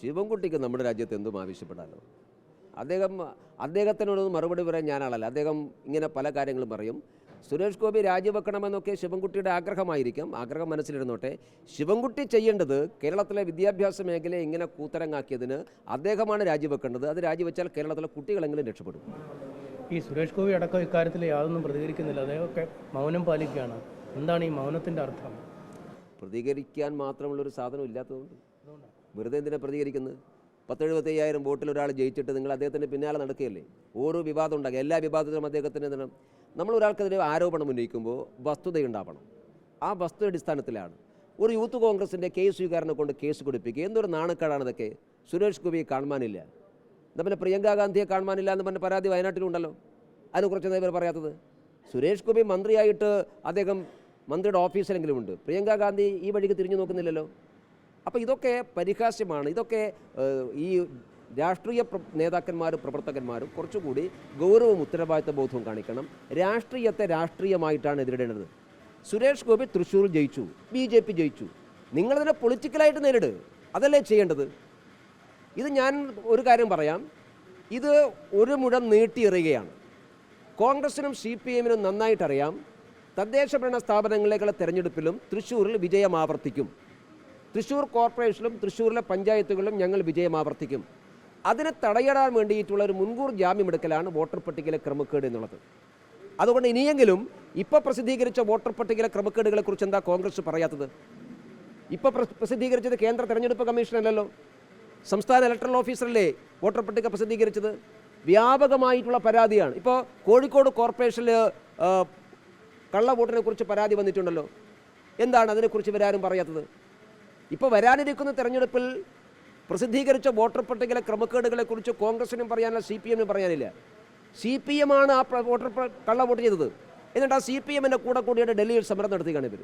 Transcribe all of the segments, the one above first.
ശിവൻകുട്ടിക്ക് നമ്മുടെ രാജ്യത്ത് എന്തും ആവശ്യപ്പെടാനോ അദ്ദേഹം അദ്ദേഹത്തിനോടൊന്നും മറുപടി പറയാൻ ഞാനാളല്ല. അദ്ദേഹം ഇങ്ങനെ പല കാര്യങ്ങളും പറയും. സുരേഷ് ഗോപി രാജിവെക്കണമെന്നൊക്കെ ശിവൻകുട്ടിയുടെ ആഗ്രഹമായിരിക്കും. ആഗ്രഹം മനസ്സിലിരുന്നോട്ടെ. ശിവൻകുട്ടി ചെയ്യേണ്ടത് കേരളത്തിലെ വിദ്യാഭ്യാസ മേഖലയെ ഇങ്ങനെ കൂത്തരങ്ങാക്കിയതിന് അദ്ദേഹമാണ് രാജിവെക്കേണ്ടത്. അത് രാജിവെച്ചാൽ കേരളത്തിലെ കുട്ടികളെങ്കിലും രക്ഷപ്പെടും. ഈ സുരേഷ് ഗോപി അടക്കം ഇക്കാര്യത്തിൽ യാതൊന്നും പ്രതികരിക്കുന്നില്ല. അദ്ദേഹമൊക്കെ മൗനം പാലിക്കുകയാണ്. എന്താണ് ഈ മൗനത്തിന്റെ അർത്ഥം? പ്രതികരിക്കാൻ മാത്രമുള്ളൊരു സാധനം ഇല്ലാത്തതുകൊണ്ട്. വെറുതെ എന്തിനാണ് പ്രതികരിക്കുന്നത്? പത്തെഴുപത്തയ്യായിരം വോട്ടിൽ ഒരാൾ ജയിച്ചിട്ട് നിങ്ങൾ അദ്ദേഹത്തിന്റെ പിന്നാലെ നടക്കുകയല്ലേ? ഓരോ വിവാദം ഉണ്ടാകും. എല്ലാ വിവാദത്തിലും അദ്ദേഹത്തിന് എന്താണ്? നമ്മൾ ഒരാൾക്കെതിരെ ആരോപണം ഉന്നയിക്കുമ്പോൾ വസ്തുതയുണ്ടാവണം ആ വസ്തു അടിസ്ഥാനത്തിലാണ്. ഒരു യൂത്ത് കോൺഗ്രസിന്റെ കേസ് സ്വീകാരനെ കൊണ്ട് കേസ് കൊടുപ്പിക്കുക. എന്തൊരു നാണക്കേടാണ് ഇതൊക്കെ? സുരേഷ് ഗോപിയെ കാണുവാനില്ല. എന്നാൽ പിന്നെ പ്രിയങ്ക ഗാന്ധിയെ കാണുവാനില്ല എന്ന് പറഞ്ഞ പരാതി വയനാട്ടിലുണ്ടല്ലോ. അതിനെക്കുറിച്ച് എന്താ ഇവർ പറയാത്തത്? സുരേഷ് ഗോപി മന്ത്രിയായിട്ട് അദ്ദേഹം മന്ത്രിയുടെ ഓഫീസിലെങ്കിലും ഉണ്ട്. പ്രിയങ്ക ഗാന്ധി ഈ വഴിക്ക് തിരിഞ്ഞു നോക്കുന്നില്ലല്ലോ. അപ്പോൾ ഇതൊക്കെ പരിഹാസ്യമാണ്. ഇതൊക്കെ ഈ രാഷ്ട്രീയ നേതാക്കന്മാരും പ്രവർത്തകന്മാരും കുറച്ചുകൂടി ഗൗരവവും ഉത്തരവാദിത്ത ബോധവും കാണിക്കണം. രാഷ്ട്രീയത്തെ രാഷ്ട്രീയമായിട്ടാണ് എതിരിടേണ്ടത്. സുരേഷ് ഗോപി തൃശ്ശൂർ ജയിച്ചു ബി ജെ പി ജയിച്ചു. നിങ്ങളതിനെ പൊളിറ്റിക്കലായിട്ട് നേരിട്. അതല്ലേ ചെയ്യേണ്ടത്? ഇത് ഞാൻ ഒരു കാര്യം പറയാം. ഇത് ഒരു മുഴം നീട്ടിയെറിയുകയാണ്. കോൺഗ്രസിനും സി പി എമ്മിനും നന്നായിട്ടറിയാം. തദ്ദേശ ഭരണ സ്ഥാപനങ്ങളിലേക്കുള്ള തെരഞ്ഞെടുപ്പിലും തൃശ്ശൂരിൽ വിജയം ആവർത്തിക്കും. തൃശ്ശൂർ കോർപ്പറേഷനിലും തൃശ്ശൂരിലെ പഞ്ചായത്തുകളിലും ഞങ്ങൾ വിജയം ആവർത്തിക്കും. അതിനെ തടയിടാൻ വേണ്ടിയിട്ടുള്ള ഒരു മുൻകൂർ ജാമ്യമെടുക്കലാണ് വോട്ടർ പട്ടികയിലെ ക്രമക്കേട് എന്നുള്ളത്. അതുകൊണ്ട് ഇനിയെങ്കിലും ഇപ്പോൾ പ്രസിദ്ധീകരിച്ച വോട്ടർ പട്ടികയിലെ ക്രമക്കേടുകളെ കുറിച്ച് എന്താ കോൺഗ്രസ് പറയാത്തത്? ഇപ്പോൾ പ്രസിദ്ധീകരിച്ചത് കേന്ദ്ര തെരഞ്ഞെടുപ്പ് കമ്മീഷനല്ലല്ലോ. സംസ്ഥാന ഇലക്ട്രൽ ഓഫീസറല്ലേ വോട്ടർ പട്ടിക പ്രസിദ്ധീകരിച്ചത്? വ്യാപകമായിട്ടുള്ള പരാതിയാണ്. ഇപ്പോൾ കോഴിക്കോട് കോർപ്പറേഷനിൽ കള്ള കുറിച്ച് പരാതി വന്നിട്ടുണ്ടല്ലോ. എന്താണ് അതിനെക്കുറിച്ച് ഇവരാരും പറയാത്തത്? ഇപ്പോൾ വരാനിരിക്കുന്ന തെരഞ്ഞെടുപ്പിൽ പ്രസിദ്ധീകരിച്ച വോട്ടർ പട്ടികയിലെ ക്രമക്കേടുകളെക്കുറിച്ച് കോൺഗ്രസിനും പറയാനില്ല സി പി എമ്മിനും പറയാനില്ല. സി പി എം ആണ് ആ വോട്ടർ കള്ള വോട്ട് ചെയ്തത്. എന്നിട്ട് ആ സി പി എമ്മിന്റെ കൂടെ കൂടിയിട്ട് ഡൽഹിയിൽ സമരം നടത്തുകയാണ് ഇവർ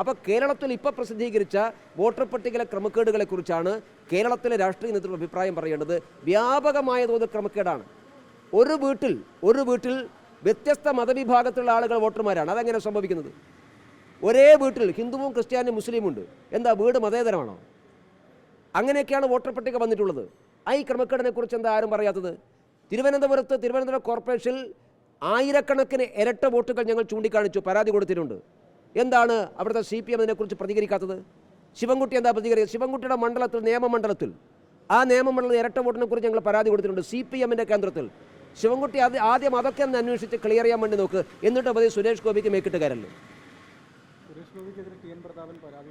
അപ്പോൾ കേരളത്തിൽ ഇപ്പോൾ പ്രസിദ്ധീകരിച്ച വോട്ടർ പട്ടികയിലെ ക്രമക്കേടുകളെക്കുറിച്ചാണ് കേരളത്തിലെ രാഷ്ട്രീയ നേതൃത്വം അഭിപ്രായം പറയേണ്ടത്. വ്യാപകമായ തോതിൽ ക്രമക്കേടാണ്. ഒരു വീട്ടിൽ ഒരു വീട്ടിൽ വ്യത്യസ്ത മതവിഭാഗത്തിലുള്ള ആളുകൾ വോട്ടർമാരാണ്. അതെങ്ങനെ സംഭവിക്കുന്നത്? ഒരേ വീട്ടിൽ ഹിന്ദുവും ക്രിസ്ത്യാനിയും മുസ്ലിമും ഉണ്ട്. എന്താ വീട് മതേതരമാണോ? അങ്ങനെയൊക്കെയാണ് വോട്ടർ പട്ടിക വന്നിട്ടുള്ളത്. ആ ഈ ക്രമക്കേടിനെ കുറിച്ച് എന്താ ആരും പറയാത്തത്? തിരുവനന്തപുരത്ത് തിരുവനന്തപുരം കോർപ്പറേഷനിൽ ആയിരക്കണക്കിന് ഇരട്ട വോട്ടുകൾ ഞങ്ങൾ ചൂണ്ടിക്കാണിച്ചു പരാതി കൊടുത്തിട്ടുണ്ട്. എന്താണ് അവിടുത്തെ സി പി എം അതിനെക്കുറിച്ച് പ്രതികരിക്കാത്തത്? ശിവൻകുട്ടി എന്താ പ്രതികരിക്കുക ശിവൻകുട്ടിയുടെ മണ്ഡലത്തിൽ നിയമമണ്ഡലത്തിൽ. ആ നിയമമണ്ഡലത്തിൽ ഇരട്ട വോട്ടിനെ കുറിച്ച് ഞങ്ങൾ പരാതി കൊടുത്തിട്ടുണ്ട് സി പി എമ്മിന്റെ കേന്ദ്രത്തിൽ. ശിവൻകുട്ടി ആദ്യം അതൊക്കെ ഒന്ന് അന്വേഷിച്ച് ക്ലിയർ ചെയ്യാൻ വേണ്ടി നോക്ക്. എന്നിട്ട് പതി സുരേഷ് ഗോപിക്ക് മേക്കിട്ട് കയറല്ലോ പ്രതാപൻ പരാതി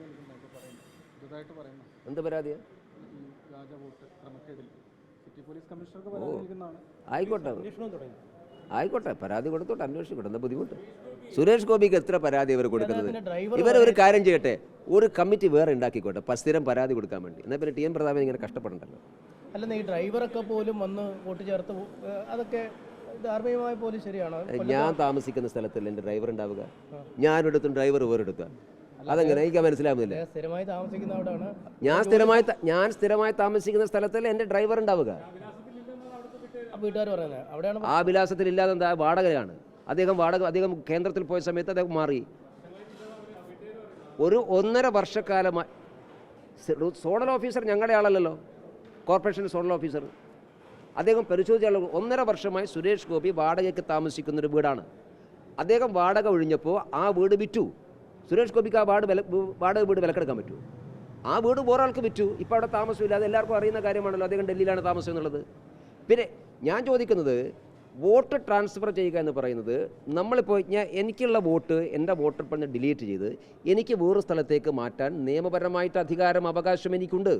പറയുന്നു. പുതുതായിട്ട് പറയുന്നു. എന്ത് പരാതിയാണ് ഈ വ്യാജ വോട്ട് ക്രമക്കേടിൽ. സിറ്റി പോലീസ് കമ്മീഷണർക്ക് പരാതി നൽകുന്നതാണ്. ആയിക്കോട്ടെ. ആയിക്കോട്ടെ പരാതി കൊടുത്തോട്ടെ അന്വേഷിക്കട്ടെ എന്താ ബുദ്ധിമുട്ട്. സുരേഷ് ഗോപിക്ക് എത്ര പരാതി ഇവർ കൊടുക്കുന്നത്? ഇവർ ഒരു കാര്യം ചെയ്യട്ടെ ഒരു കമ്മിറ്റി വേറെ ഉണ്ടാക്കിക്കോട്ടെ സ്ഥിരം പരാതി കൊടുക്കാൻ വേണ്ടി. എന്നാൽ പിന്നെ ടി എം പ്രതാപൻ ഇങ്ങനെ കഷ്ടപ്പെടണ്ടല്ലോ. അല്ലെന്ന് ഈ ഡ്രൈവറൊക്കെ പോലും വന്ന് വോട്ട് ചേർത്ത് അതൊക്കെ ധാർമ്മികമായ പോലും ശരിയാണ്? ഞാൻ താമസിക്കുന്ന സ്ഥലത്തല്ല എന്റെ ഡ്രൈവർ ഉണ്ടാവുക. ഞാനൊരിടത്തും ഡ്രൈവർ വേറെടുക്കുക അതെങ്ങനെ എനിക്ക് മനസ്സിലാവുന്നില്ല. ഞാൻ സ്ഥിരമായി ഞാൻ സ്ഥിരമായി താമസിക്കുന്ന സ്ഥലത്തല്ല എന്റെ ഡ്രൈവർ ഉണ്ടാവുക. ആ വിലാസത്തിൽ ഇല്ലാതെ എന്താ വാടകയാണ്. അദ്ദേഹം വാടക അദ്ദേഹം കേന്ദ്രത്തിൽ പോയ സമയത്ത് അദ്ദേഹം മാറി. ഒരു ഒന്നര വർഷക്കാലമായി സോണൽ ഓഫീസർ ഞങ്ങളുടെ ആളല്ലല്ലോ. Corporation zonal officer. അദ്ദേഹം പരിശോധിച്ച ഒന്നര വർഷമായി സുരേഷ് ഗോപി വാടകയ്ക്ക് താമസിക്കുന്നൊരു വീടാണ്. അദ്ദേഹം വാടക ഒഴിഞ്ഞപ്പോൾ ആ വീട് വിറ്റു. സുരേഷ് ഗോപിക്ക് ആ വാർഡ് വില വാടക വീട് വിലക്കെടുക്കാൻ പറ്റുമോ? ആ വീട് വേറെ ആൾക്ക് വിറ്റു. ഇപ്പോൾ അവിടെ താമസമില്ല. അത് എല്ലാവർക്കും അറിയുന്ന കാര്യമാണല്ലോ. അദ്ദേഹം ഡൽഹിയിലാണ് താമസം എന്നുള്ളത്. പിന്നെ ഞാൻ ചോദിക്കുന്നത് വോട്ട് ട്രാൻസ്ഫർ ചെയ്യുക എന്ന് പറയുന്നത് നമ്മളിപ്പോൾ ഞാൻ എനിക്കുള്ള വോട്ട് എന്റെ വോട്ടർ പണ്ട് ഡിലീറ്റ് ചെയ്ത് എനിക്ക് വേറൊരു സ്ഥലത്തേക്ക് മാറ്റാൻ നിയമപരമായിട്ട് അധികാരം അവകാശം എനിക്കുണ്ട്.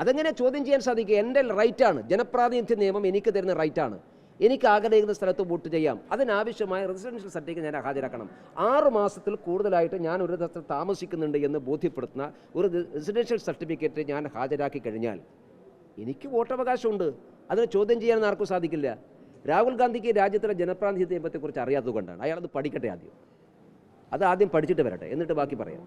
അതെങ്ങനെ ചോദ്യം ചെയ്യാൻ സാധിക്കുക? എന്റെ റൈറ്റാണ് ജനപ്രാതിനിധ്യ നിയമം എനിക്ക് തരുന്ന റൈറ്റാണ് എനിക്ക് ആഗ്രഹിക്കുന്ന സ്ഥലത്ത് വോട്ട് ചെയ്യാം. അതിനാവശ്യമായ റെസിഡൻഷ്യൽ സർട്ടിഫിക്കറ്റ് ഞാൻ ഹാജരാക്കണം. ആറ് മാസത്തിൽ കൂടുതലായിട്ട് ഞാൻ ഒരു തരത്തിൽ താമസിക്കുന്നുണ്ട് എന്ന് ബോധ്യപ്പെടുത്തുന്ന ഒരു റെസിഡൻഷ്യൽ സർട്ടിഫിക്കറ്റ് ഞാൻ ഹാജരാക്കി കഴിഞ്ഞാൽ എനിക്ക് വോട്ടവകാശമുണ്ട്. അതിനെ ചോദ്യം ചെയ്യാൻ ആർക്കും സാധിക്കില്ല. രാഹുൽ ഗാന്ധിക്ക് രാജ്യത്തിലെ ജനപ്രാതിനിധ്യ നിയമത്തെക്കുറിച്ച് അറിയാത്തത് കൊണ്ടാണ്. അയാളത് പഠിക്കട്ടെ ആദ്യം. അത് ആദ്യം പഠിച്ചിട്ട് വരട്ടെ. എന്നിട്ട് ബാക്കി പറയാം.